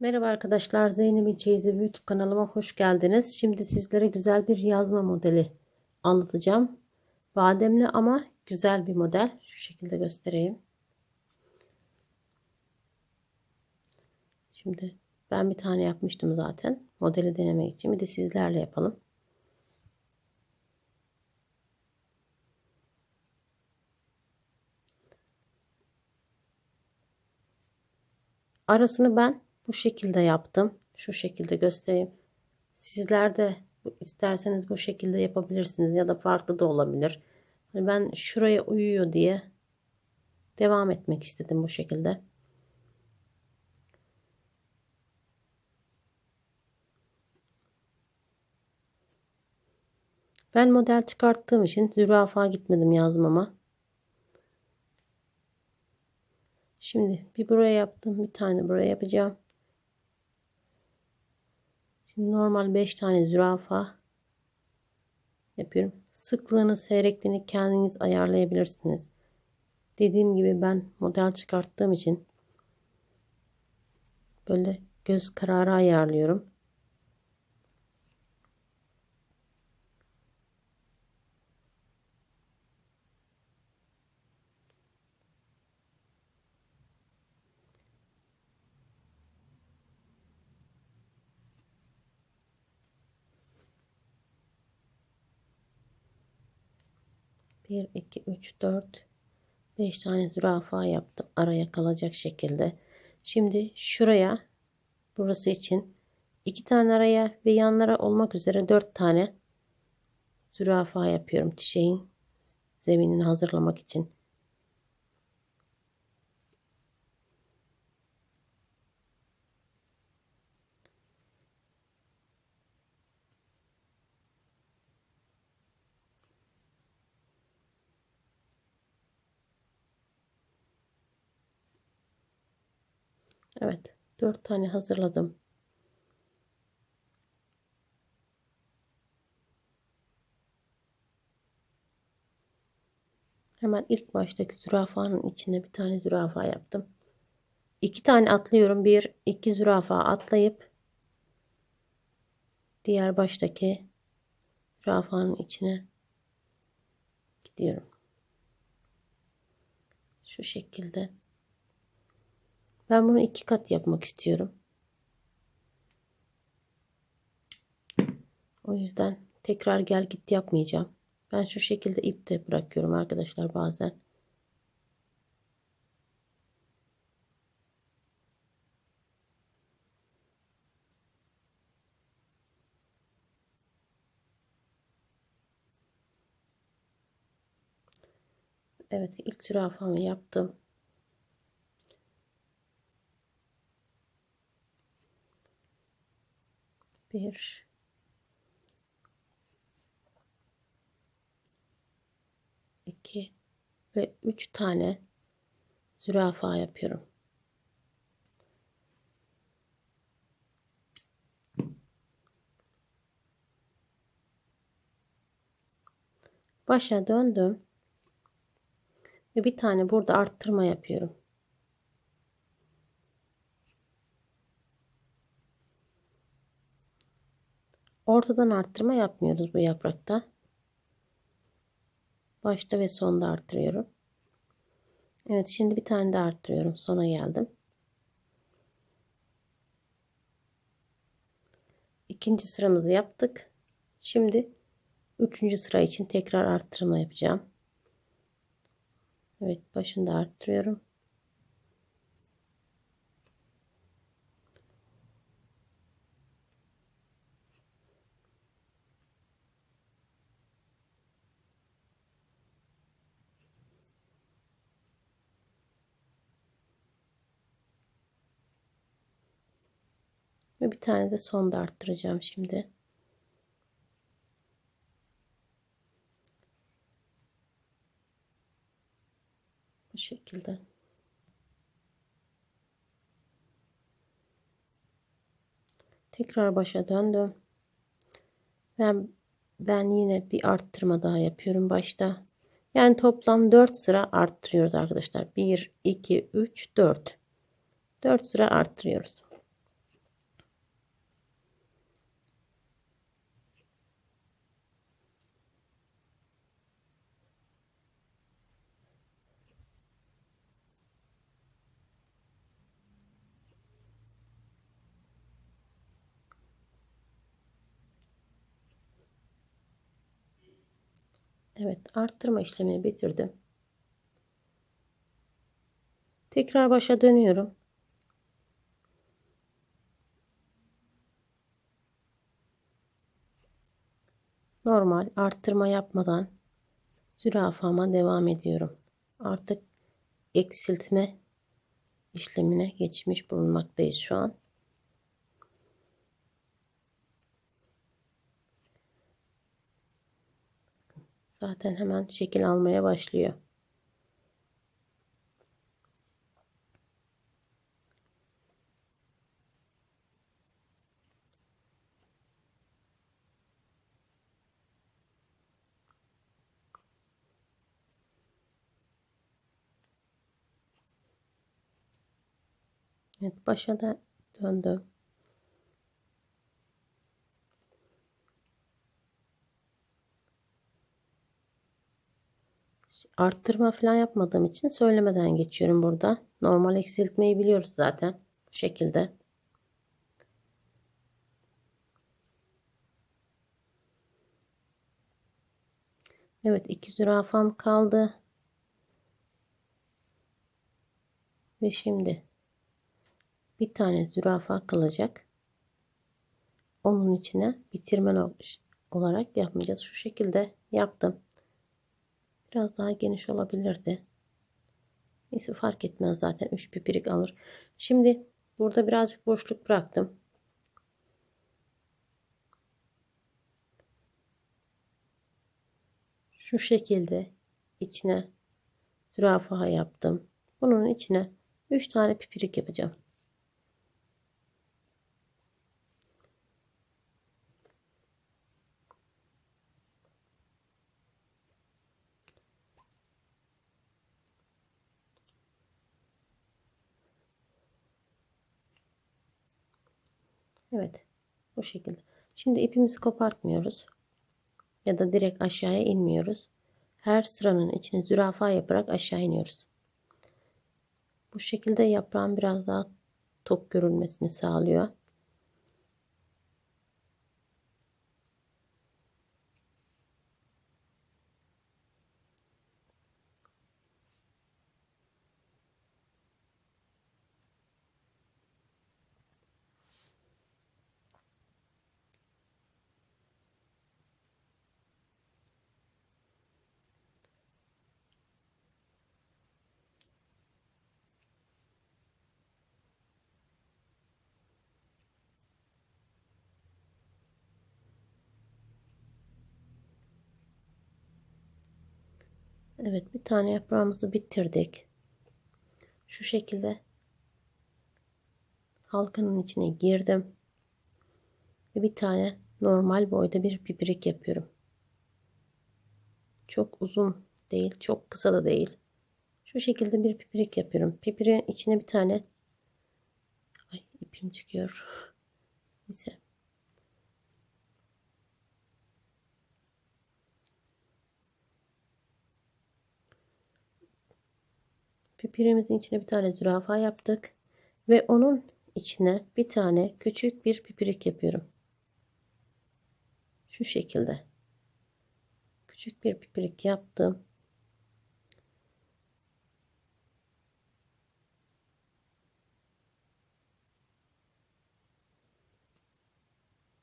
Merhaba arkadaşlar Zeynep'in Çeyizi YouTube kanalıma hoş geldiniz. Şimdi sizlere güzel bir yazma modeli anlatacağım. Bademli ama güzel bir model. Şu şekilde göstereyim. Şimdi ben bir tane yapmıştım zaten. Modeli denemek için. Bir de sizlerle yapalım. Arasını ben bu şekilde yaptım. Şu şekilde göstereyim. Sizler de isterseniz bu şekilde yapabilirsiniz ya da farklı da olabilir. Hani ben şuraya uyuyor diye devam etmek istedim bu şekilde. Ben model çıkarttığım için zürafa gitmedim yazmama. Şimdi bir buraya yaptım. Bir tane buraya yapacağım. Şimdi normal 5 tane zürafa yapıyorum. Sıklığını, seyrekliğini kendiniz ayarlayabilirsiniz. Dediğim gibi ben model çıkarttığım için böyle göz kararı ayarlıyorum. Bir, iki, üç, dört, beş tane zürafa yaptım. Araya kalacak şekilde. Şimdi şuraya burası için iki tane araya ve yanlara olmak üzere dört tane zürafa yapıyorum. Çiçeğin zeminini hazırlamak için. Evet. Dört tane hazırladım. Hemen ilk baştaki zürafanın içine bir tane zürafa yaptım. İki tane atlıyorum. Bir, iki zürafa atlayıp diğer baştaki zürafanın içine gidiyorum. Şu şekilde. Ben bunu iki kat yapmak istiyorum. O yüzden tekrar gel git yapmayacağım. Ben şu şekilde ip de bırakıyorum arkadaşlar bazen. Evet ilk zürafamı yaptım. Bir iki ve üç tane zürafa yapıyorum. Başa döndüm. Ve bir tane burada arttırma yapıyorum. Ortadan arttırma yapmıyoruz bu yaprakta. Başta ve sonda arttırıyorum. Evet şimdi bir tane de arttırıyorum. Sona geldim. İkinci sıramızı yaptık. Şimdi üçüncü sıra için tekrar arttırma yapacağım. Evet başında arttırıyorum. Bir tane de sonda arttıracağım şimdi. Bu şekilde. Tekrar başa döndüm. Ben ben yine bir arttırma daha yapıyorum başta. Yani toplam 4 sıra arttırıyoruz arkadaşlar. 1 2 3 4. 4 sıra arttırıyoruz. Evet arttırma işlemini bitirdim. Tekrar başa dönüyorum. Normal arttırma yapmadan zürafama devam ediyorum. Artık eksiltme işlemine geçmiş bulunmaktayız şu an. Zaten hemen şekil almaya başlıyor. Evet başa da döndüm. Arttırma falan yapmadığım için söylemeden geçiyorum burada. Normal eksiltmeyi biliyoruz zaten. Bu şekilde. Evet iki zürafam kaldı. Ve şimdi bir tane zürafa kalacak. Onun içine bitirme olarak yapmayacağız. Şu şekilde yaptım. Biraz daha geniş olabilirdi. Neyse fark etmez zaten 3 pipirik alır. Şimdi burada birazcık boşluk bıraktım. Şu şekilde içine zürafa yaptım. Bunun içine 3 tane pipirik yapacağım. Evet. Bu şekilde. Şimdi ipimizi kopartmıyoruz. Ya da direkt aşağıya inmiyoruz. Her sıranın içine zürafa yaparak aşağı iniyoruz. Bu şekilde yaprağın biraz daha top görülmesini sağlıyor. Evet bir tane yaprağımızı bitirdik. Şu şekilde halkanın içine girdim. Ve bir tane normal boyda bir pipirik yapıyorum. Çok uzun değil, çok kısa da değil. Şu şekilde bir pipirik yapıyorum. Pipiriğin içine bir tane ay ipim çıkıyor. Neyse. Pipirimizin içine bir tane zürafa yaptık. Ve onun içine bir tane küçük bir pipirik yapıyorum. Şu şekilde. Küçük bir pipirik yaptım.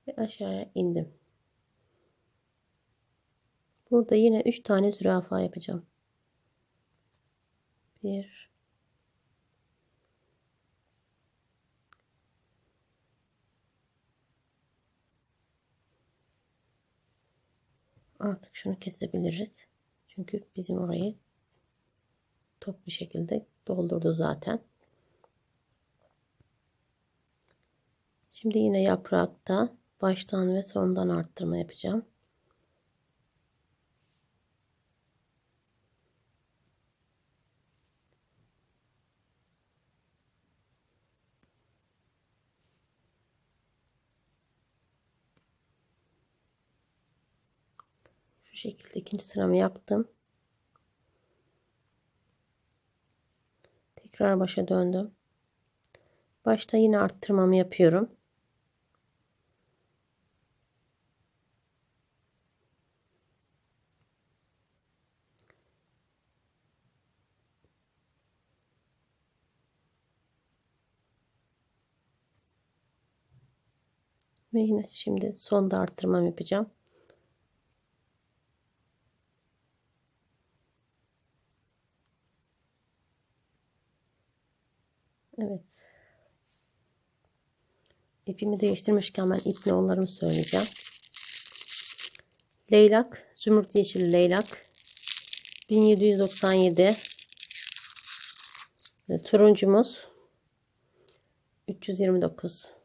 Ve aşağıya indim. Burada yine 3 tane zürafa yapacağım bir artık şunu kesebiliriz. Çünkü bizim orayı top bir şekilde doldurdu zaten. Şimdi yine yaprakta baştan ve sondan arttırma yapacağım. şekilde ikinci sıramı yaptım. Tekrar başa döndüm. Başta yine arttırmamı yapıyorum. Ve yine şimdi sonda arttırmam yapacağım. İpimi değiştirmişken ben ip nollarımı söyleyeceğim. Leylak, zümrüt yeşil leylak. 1797 Ve turuncumuz 329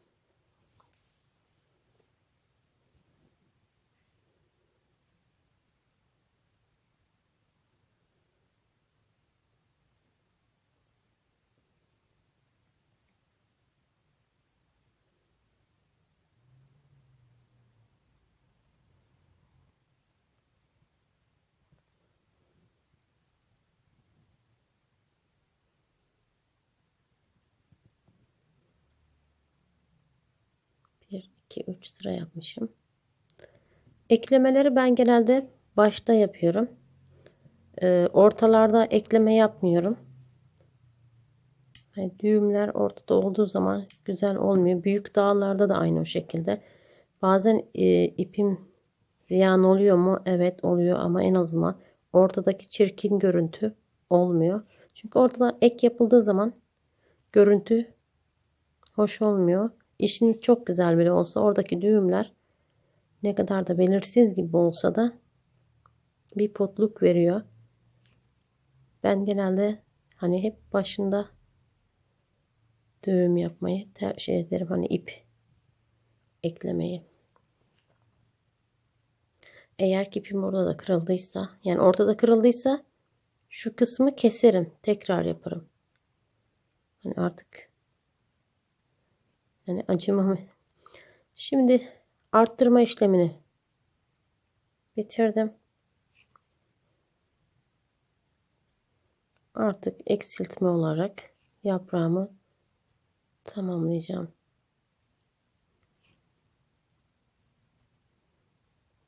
1 2 3 sıra yapmışım. Eklemeleri ben genelde başta yapıyorum. Ee, ortalarda ekleme yapmıyorum. Yani düğümler ortada olduğu zaman güzel olmuyor. Büyük dağlarda da aynı o şekilde. Bazen e, ipim ziyan oluyor mu? Evet oluyor ama en azından ortadaki çirkin görüntü olmuyor. Çünkü ortada ek yapıldığı zaman görüntü hoş olmuyor. İşiniz çok güzel bile olsa oradaki düğümler ne kadar da belirsiz gibi olsa da bir potluk veriyor. Ben genelde hani hep başında düğüm yapmayı tercih ederim. Hani ip eklemeyi. Eğer ki ipim orada da kırıldıysa yani ortada kırıldıysa şu kısmı keserim. Tekrar yaparım. Hani artık yani acımamı. Şimdi arttırma işlemini bitirdim. Artık eksiltme olarak yaprağımı tamamlayacağım.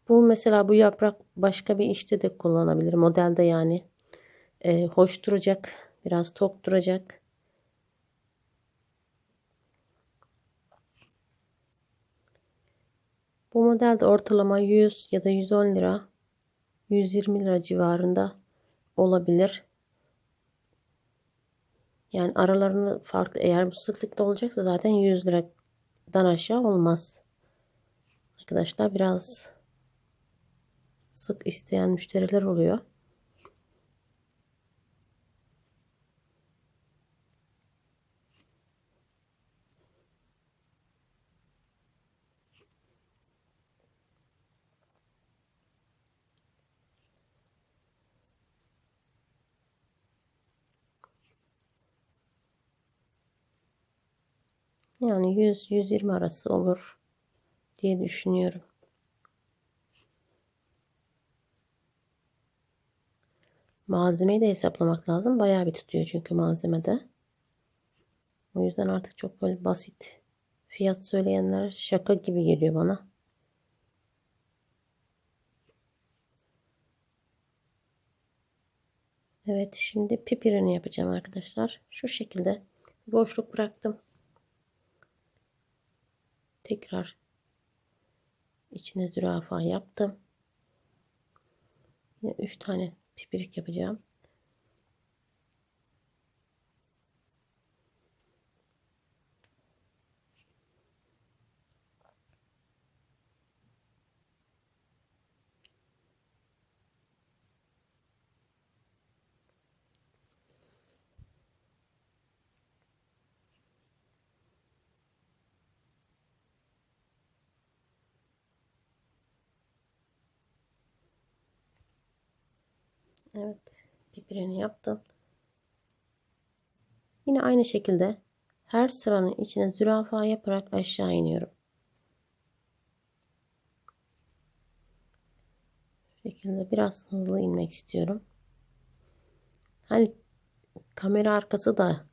Bu mesela bu yaprak başka bir işte de kullanabilir. Modelde yani. Ee, hoş duracak. Biraz tok duracak. Bu modelde ortalama 100 ya da 110 lira 120 lira civarında olabilir. Yani aralarını farklı eğer bu sıklıkta olacaksa zaten 100 liradan aşağı olmaz. Arkadaşlar biraz sık isteyen müşteriler oluyor. Yani 100-120 arası olur diye düşünüyorum. Malzemeyi de hesaplamak lazım. Bayağı bir tutuyor çünkü malzemede. O yüzden artık çok böyle basit fiyat söyleyenler şaka gibi geliyor bana. Evet şimdi pipirini yapacağım arkadaşlar. Şu şekilde boşluk bıraktım. Tekrar içine zürafa yaptım. Yine 3 tane pipirik yapacağım. Evet. Pipirini yaptım. Yine aynı şekilde her sıranın içine zürafa yaparak aşağı iniyorum. Bu şekilde biraz hızlı inmek istiyorum. Hani kamera arkası da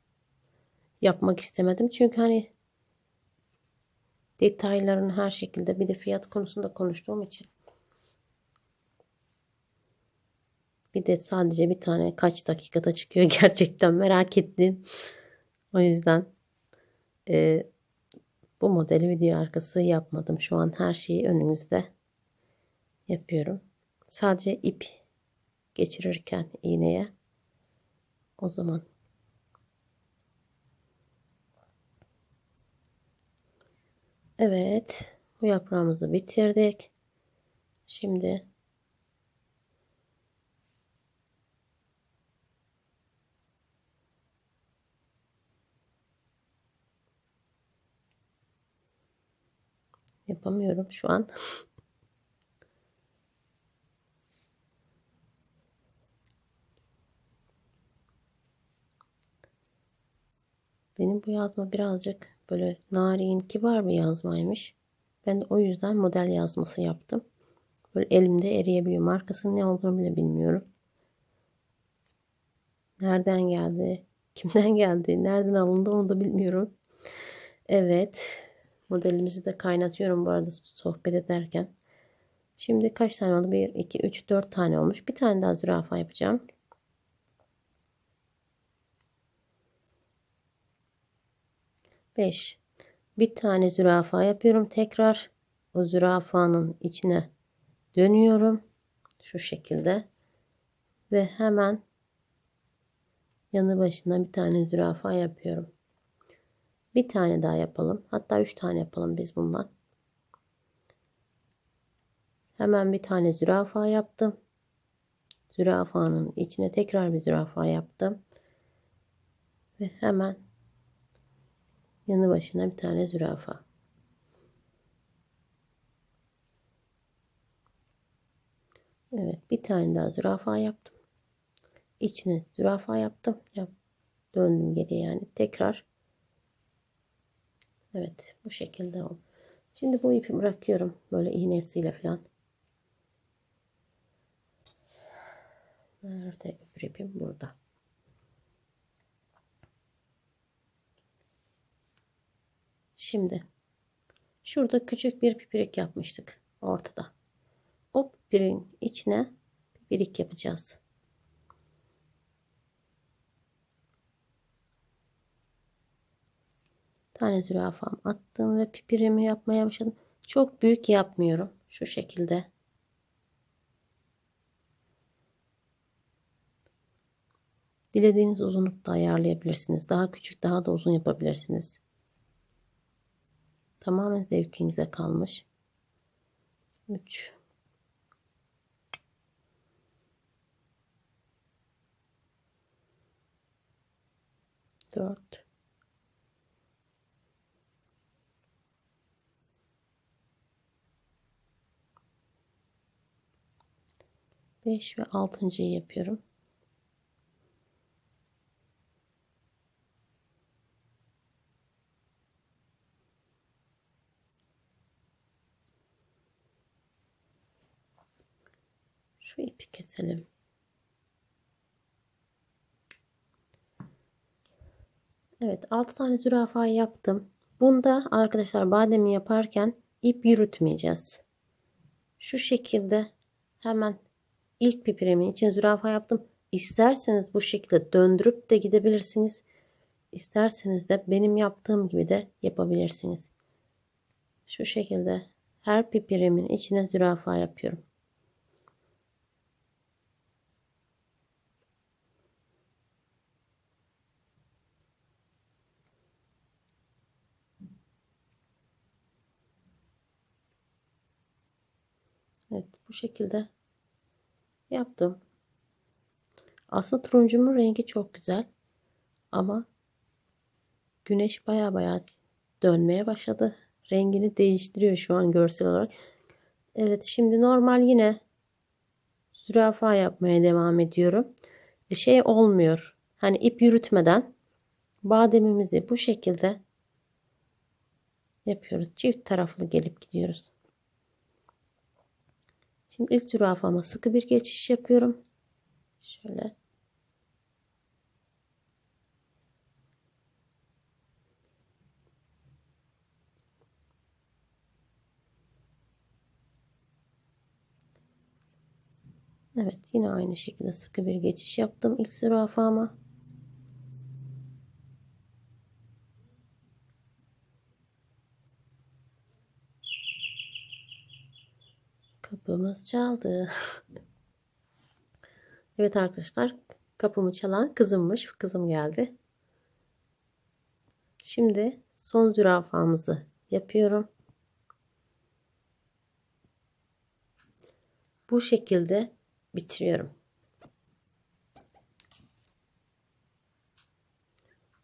yapmak istemedim. Çünkü hani detayların her şekilde bir de fiyat konusunda konuştuğum için Bir de sadece bir tane kaç dakikada çıkıyor gerçekten merak ettim. O yüzden e, bu modeli video arkası yapmadım. Şu an her şeyi önünüzde yapıyorum. Sadece ip geçirirken iğneye o zaman Evet bu yaprağımızı bitirdik. Şimdi yapamıyorum şu an. Benim bu yazma birazcık böyle narin, kibar bir yazmaymış. Ben de o yüzden model yazması yaptım. Böyle elimde eriyebiliyor. Markasının ne olduğunu bile bilmiyorum. Nereden geldi? Kimden geldi? Nereden alındı onu da bilmiyorum. Evet. Modelimizi de kaynatıyorum bu arada sohbet ederken. Şimdi kaç tane oldu? 1, 2, 3, 4 tane olmuş. Bir tane daha zürafa yapacağım. 5 bir tane zürafa yapıyorum tekrar o zürafanın içine dönüyorum şu şekilde ve hemen yanı başına bir tane zürafa yapıyorum bir tane daha yapalım hatta üç tane yapalım biz bundan hemen bir tane zürafa yaptım zürafanın içine tekrar bir zürafa yaptım ve hemen Yanı başına bir tane zürafa. Evet bir tane daha zürafa yaptım. İçine zürafa yaptım. Yap. Döndüm geri yani. Tekrar. Evet bu şekilde oldu. Şimdi bu ipi bırakıyorum. Böyle iğnesiyle falan. Nerede öbür ipim? Burada. Şimdi şurada küçük bir pipirik yapmıştık ortada. O pipiriğin içine pipirik yapacağız. Tane zürafam attım ve pipirimi yapmaya başladım. Çok büyük yapmıyorum. Şu şekilde. Dilediğiniz uzunlukta ayarlayabilirsiniz. Daha küçük, daha da uzun yapabilirsiniz. Tamamen zevkinize kalmış. 3 4 5 ve 6.yı yapıyorum. Şu ipi keselim. Evet 6 tane zürafa yaptım. Bunda arkadaşlar bademi yaparken ip yürütmeyeceğiz. Şu şekilde hemen ilk pipirimin için zürafa yaptım. İsterseniz bu şekilde döndürüp de gidebilirsiniz. İsterseniz de benim yaptığım gibi de yapabilirsiniz. Şu şekilde her pipirimin içine zürafa yapıyorum. Evet bu şekilde yaptım. Aslında turuncumun rengi çok güzel. Ama güneş baya baya dönmeye başladı. Rengini değiştiriyor şu an görsel olarak. Evet şimdi normal yine zürafa yapmaya devam ediyorum. Bir şey olmuyor. Hani ip yürütmeden bademimizi bu şekilde yapıyoruz. Çift taraflı gelip gidiyoruz. Şimdi ilk zürafama sıkı bir geçiş yapıyorum. Şöyle. Evet yine aynı şekilde sıkı bir geçiş yaptım ilk zürafama. Kapımız çaldı. evet arkadaşlar kapımı çalan kızımmış. Kızım geldi. Şimdi son zürafamızı yapıyorum. Bu şekilde bitiriyorum.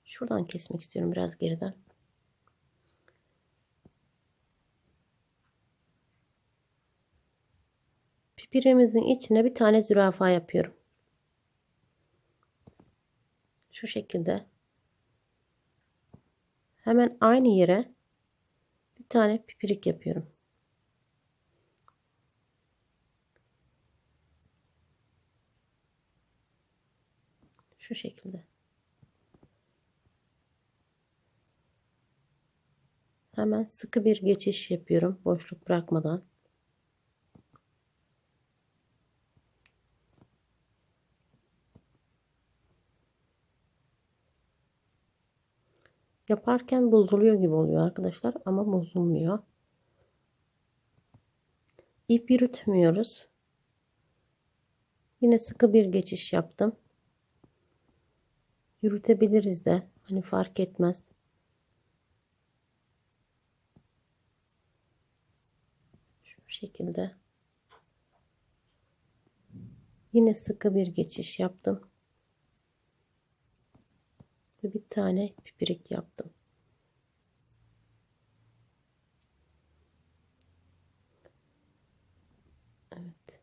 Şuradan kesmek istiyorum biraz geriden. Pipirimizin içine bir tane zürafa yapıyorum. Şu şekilde. Hemen aynı yere bir tane pipirik yapıyorum. Şu şekilde. Hemen sıkı bir geçiş yapıyorum boşluk bırakmadan. Yaparken bozuluyor gibi oluyor arkadaşlar ama bozulmuyor. İp yürütmüyoruz. Yine sıkı bir geçiş yaptım. Yürütebiliriz de. Hani fark etmez. Şu şekilde. Yine sıkı bir geçiş yaptım ve bir tane pipirik yaptım. Evet.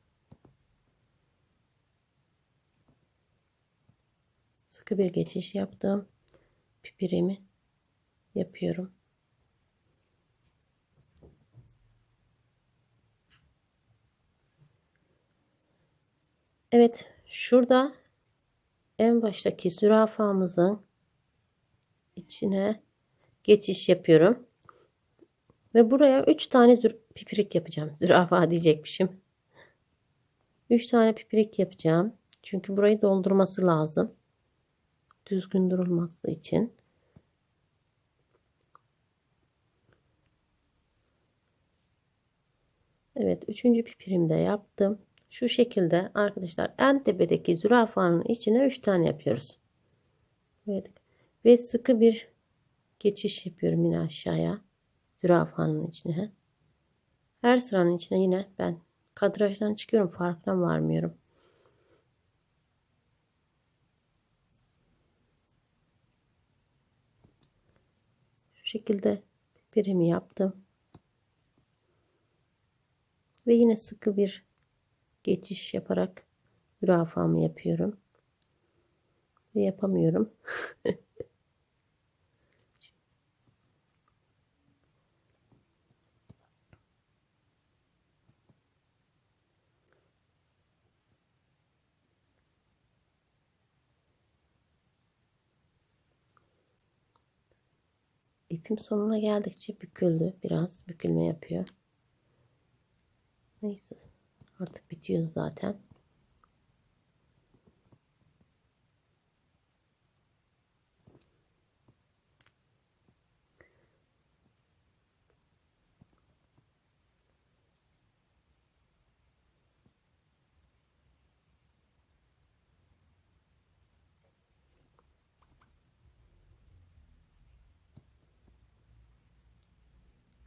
Sıkı bir geçiş yaptım. Pipirimi yapıyorum. Evet, şurada en baştaki zürafamızın içine geçiş yapıyorum. Ve buraya 3 tane pipirik yapacağım. Zürafa diyecekmişim. 3 tane pipirik yapacağım. Çünkü burayı doldurması lazım. Düzgün durulması için. Evet, üçüncü pipirimi de yaptım. Şu şekilde arkadaşlar en tepedeki zürafanın içine 3 tane yapıyoruz. Evet ve sıkı bir geçiş yapıyorum yine aşağıya. Zürafanın içine her sıranın içine yine ben kadrajdan çıkıyorum farkına varmıyorum. Şu şekilde birimi yaptım. Ve yine sıkı bir geçiş yaparak zürafamı yapıyorum. Ve yapamıyorum İpim sonuna geldikçe büküldü. Biraz bükülme yapıyor. Neyse. Artık bitiyor zaten.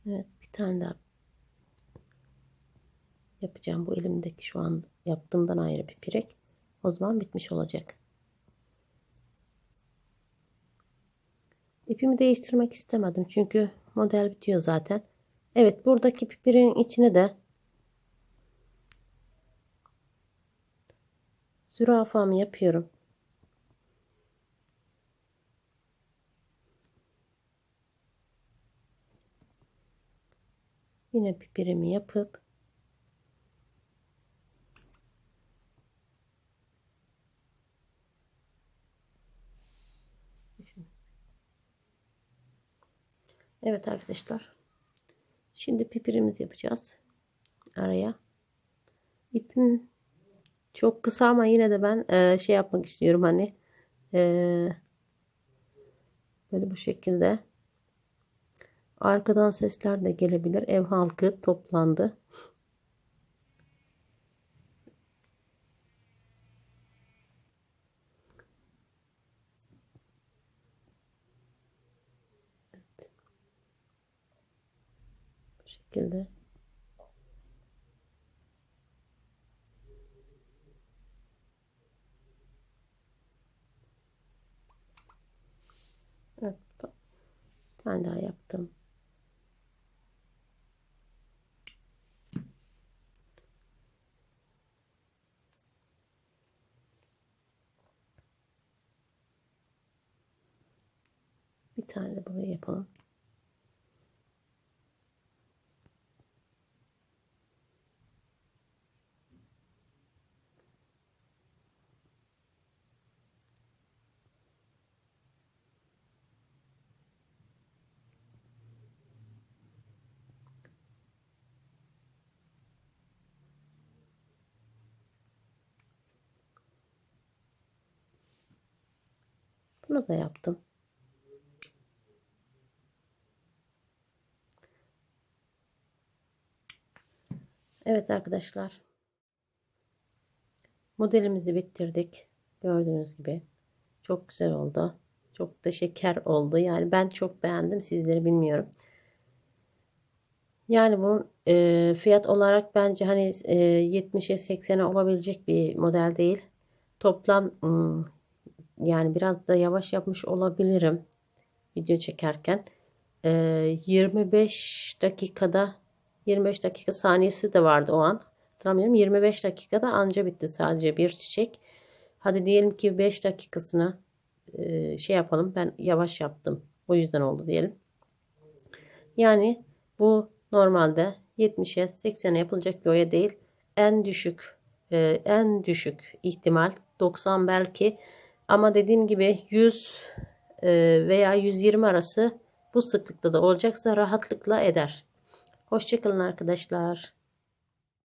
Evet bir tane daha yapacağım. Bu elimdeki şu an yaptığımdan ayrı bir pirek. O zaman bitmiş olacak. İpimi değiştirmek istemedim. Çünkü model bitiyor zaten. Evet buradaki pipirin içine de zürafamı yapıyorum. Yine pipirimi yapıp Evet arkadaşlar. Şimdi pipirimizi yapacağız. Araya. İpim çok kısa ama yine de ben e, şey yapmak istiyorum hani e, böyle bu şekilde Arkadan sesler de gelebilir. Ev halkı toplandı. Evet. Bu şekilde. Evet. Bir tane daha yap. Tane de buraya yapalım. Bunu da yaptım. Evet arkadaşlar. Modelimizi bitirdik. Gördüğünüz gibi. Çok güzel oldu. Çok da şeker oldu. Yani ben çok beğendim. Sizleri bilmiyorum. Yani bunun e, fiyat olarak bence hani e, 70'e 80'e olabilecek bir model değil. Toplam yani biraz da yavaş yapmış olabilirim video çekerken. E, 25 dakikada 25 dakika saniyesi de vardı o an. Hatırlamıyorum. 25 dakikada anca bitti sadece bir çiçek. Hadi diyelim ki 5 dakikasına e, şey yapalım. Ben yavaş yaptım. O yüzden oldu diyelim. Yani bu normalde 70'e 80'e yapılacak bir oya değil. En düşük e, en düşük ihtimal 90 belki ama dediğim gibi 100 e, veya 120 arası bu sıklıkta da olacaksa rahatlıkla eder. Hoşçakalın arkadaşlar.